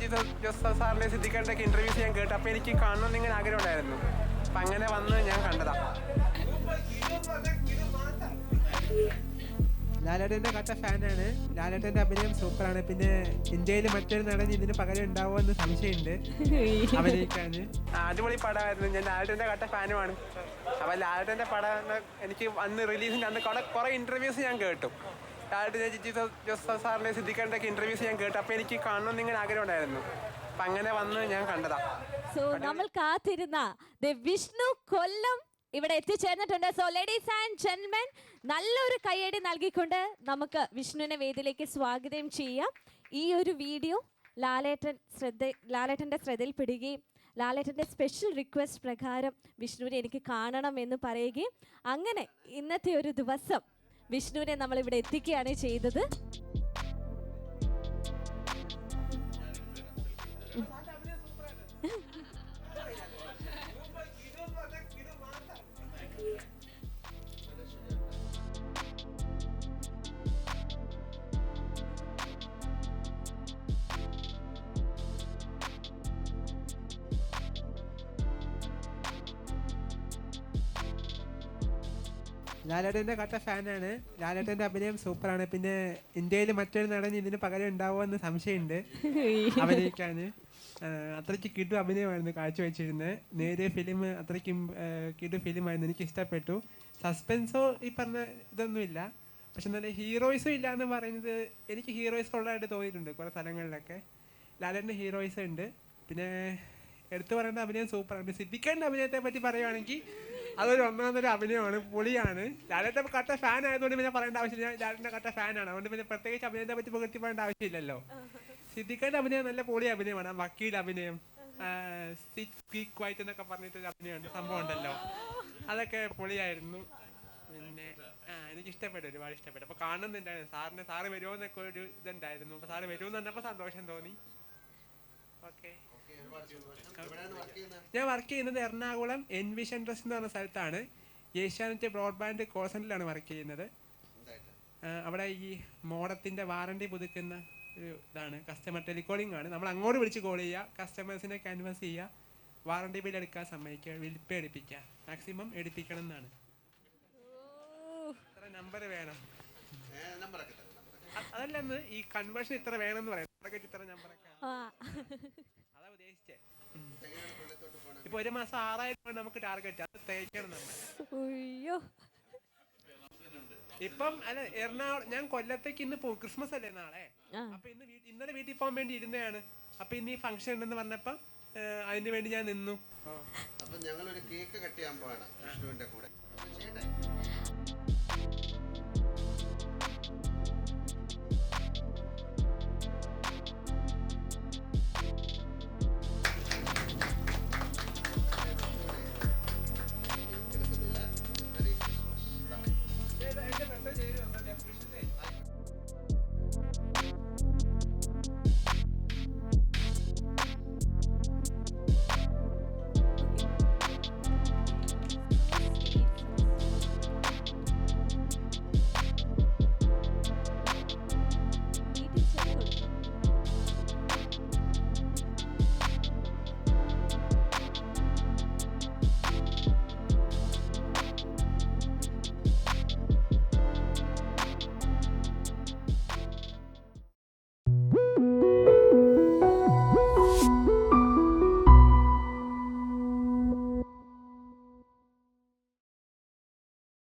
ജിജി ജോസ് സാറിനെ ഒക്കെ ഇന്റർവ്യൂസ് ഞാൻ കേട്ടു അപ്പോൾ എനിക്ക് കാണണമെന്ന് ഇങ്ങനെ ആഗ്രഹം ഉണ്ടായിരുന്നു. അപ്പം അങ്ങനെ വന്ന് ഞാൻ കണ്ടതാ. ലാലേട്ടന്റെ കട്ട ഫാനാണ് ലാലേട്ടന്റെ അഭിനയം സൂപ്പറാണ് പിന്നെ ഇന്ത്യയിൽ മറ്റൊരു നടൻ ഇതിന് പകരം ഉണ്ടാവുമോ എന്ന് സംശയമുണ്ട്. അഭിനയിക്കാന്. ആ, അടിപൊളി പടമായിരുന്നു. ഞാൻ ലാലേട്ടന്റെ കട്ട ഫാനുമാണ് അപ്പോൾ ലാലേട്ടന്റെ പടം എനിക്ക് അന്ന് റിലീസിന്റെ അന്ന് കുറെ കുറേ ഇന്റർവ്യൂസ് ഞാൻ കേട്ടു. ലാലേട്ടന്റെ ജിജി ജോസഫ് സാറിനെ സിദ്ദിഖിന്റെ ഇന്റർവ്യൂസ് ഇന്റർവ്യൂസ് ഞാൻ കേട്ടു. അപ്പോൾ എനിക്ക് കാണണമെന്ന് ഇങ്ങനെ ആഗ്രഹം ഉണ്ടായിരുന്നു. അപ്പം അങ്ങനെ വന്ന് ഞാൻ കണ്ടതാ. സോ നമ്മൾ കാത്തിരുന്ന വിഷ്ണു കൊല്ലം ഇവിടെ എത്തിച്ചേർന്നിട്ടുണ്ട്. സോ ലേഡീസ് ആൻഡ് ജെന്റ്മെൻ നല്ലൊരു കയ്യടി നൽകിക്കൊണ്ട് നമുക്ക് വിഷ്ണുവിനെ വേദിയിലേക്ക് സ്വാഗതം ചെയ്യാം. ഈ ഒരു വീഡിയോ ലാലേട്ടൻ ശ്രദ്ധ ലാലേട്ടന്റെ ശ്രദ്ധയിൽപ്പെടുകയും ലാലേട്ടന്റെ സ്പെഷ്യൽ റിക്വസ്റ്റ് പ്രകാരം വിഷ്ണുവിനെ എനിക്ക് കാണണം എന്ന് പറയുകയും അങ്ങനെ ഇന്നത്തെ ഒരു ദിവസം വിഷ്ണുവിനെ നമ്മൾ ഇവിടെ എത്തിക്കുകയാണ് ചെയ്തത്. ലാലേട്ടന്റെ കട്ട ഫാനാണ്. ലാലേട്ടന്റെ അഭിനയം സൂപ്പറാണ്. പിന്നെ ഇന്ത്യയിൽ മറ്റൊരു നടൻ ഇതിന് പകരം ഉണ്ടാവുമോ എന്ന് സംശയമുണ്ട്. അഭിനയിക്കാന്. അത്രയ്ക്ക് കിടു അഭിനയമായിരുന്നു കാഴ്ചവെച്ചിരുന്നത് നേരിയ ഫിലിം അത്രയ്ക്കും കിട്ടു ഫിലിം ആയിരുന്നു. എനിക്ക് ഇഷ്ടപ്പെട്ടു. സസ്പെൻസോ ഈ പറഞ്ഞ ഇതൊന്നുമില്ല. പക്ഷെ നല്ല ഹീറോയിസും ഇല്ല എന്ന് പറയുന്നത് എനിക്ക് ഹീറോയിസ് ഉള്ളതായിട്ട് തോന്നിയിട്ടുണ്ട് കുറേ സ്ഥലങ്ങളിലൊക്കെ. ലാലേട്ടന്റെ ഹീറോയിസ് ഉണ്ട്. പിന്നെ എടുത്തു പറയേണ്ട അഭിനയം സൂപ്പറാണ്. സിദ്ധിക്കേണ്ട സിദ്ദിഖിന്റെ അഭിനയത്തെ പറ്റി പറയുവാണെങ്കിൽ അതൊരു ഒന്നാമതൊരു അഭിനയമാണ് പൊളിയാണ്. ലാലേട്ടൻ കട്ട ഫാൻ ആയതുകൊണ്ട് പിന്നെ പറയേണ്ട ആവശ്യമില്ല. ലാലേട്ടന്റെ കട്ട ഫാനാണ് അതുകൊണ്ട് പിന്നെ പ്രത്യേകിച്ച് അഭിനയത്തെ പറ്റി പുകഴ്ത്തി പറയേണ്ട ആവശ്യമില്ലല്ലോ. സിദ്ദിഖിന്റെ അഭിനയം നല്ല പൊളി അഭിനയമാണ്. വക്കീൽ അഭിനയം സിക്ക് വൈറ്റ് എന്നൊക്കെ പറഞ്ഞിട്ടൊരു അഭിനയമുണ്ട്. സംഭവം ഉണ്ടല്ലോ. അതൊക്കെ പൊളിയായിരുന്നു. പിന്നെ ആ എനിക്ക് ഇഷ്ടപ്പെട്ടു ഒരുപാട് ഇഷ്ടപ്പെട്ടു. അപ്പോൾ കാണുന്നുണ്ടായിരുന്നു. സാറിന് സാറ് വരുമോ എന്നൊക്കെ ഒരു ഇതുണ്ടായിരുന്നു. അപ്പോൾ സാറ് വരുമെന്ന് പറഞ്ഞപ്പോൾ സന്തോഷം തോന്നി. ഓക്കെ. ഞാൻ വർക്ക് ചെയ്യുന്നത് എറണാകുളം എൻവിഷൻ ട്രസ്റ്റ് എന്ന് പറഞ്ഞ സ്ഥലത്താണ്. ഏഷ്യാനെറ്റ് ബ്രോഡ്ബാൻഡ് കോൾ സെന്ററിലാണ് വർക്ക് ചെയ്യുന്നത്. അവിടെ ഈ മോഡത്തിന്റെ വാറണ്ടി പുതുക്കുന്ന ഒരു ഇതാണ്. കസ്റ്റമർ ടെലികോളിംഗ് ആണ്. നമ്മൾ അങ്ങോട്ട് വിളിച്ച് കോൾ ചെയ്യുക. കസ്റ്റമേഴ്സിനെ ക്യാൻവാസ് ചെയ്യുക. വാറണ്ടി ബിൽ എടുക്കാൻ സമ്മതിക്കുക. വിൽപ്പ് എടുപ്പിക്കുക. മാക്സിമം എടുപ്പിക്കണം എന്നാണ്. ഇത്ര നമ്പർ വേണം. അതല്ല ഈ കൺവേർഷൻ ഇത്ര വേണമെന്ന് പറയാം. ഇത്ര നമ്പറൊക്കെ ഉദ്ദേശിച്ചേ. ഇപ്പൊ ഒരു മാസം ആറായിരം രൂപ നമുക്ക് ടാർഗറ്റ് അത് തേക്കണം നമ്മൾ. ഉയ്യോ ഇപ്പം അല്ല എറണാകുളം ഞാൻ കൊല്ലത്തേക്ക് ഇന്ന് പോകും ക്രിസ്മസ് അല്ലേ നാളെ. അപ്പൊ ഇന്ന് വീട്ടിൽ ഇന്നലെ വീട്ടിൽ പോകാൻ വേണ്ടി ഇരുന്നതാണ്. അപ്പൊ ഇന്ന് ഈ ഫംഗ്ഷൻ ഉണ്ടെന്ന് പറഞ്ഞപ്പോ അതിനു വേണ്ടി ഞാൻ നിന്നു. അപ്പൊ ഞങ്ങളൊരു കേക്ക് കട്ട് ചെയ്യാൻ പോവാണ് വിഷ്ണുവിന്റെ കൂടെ.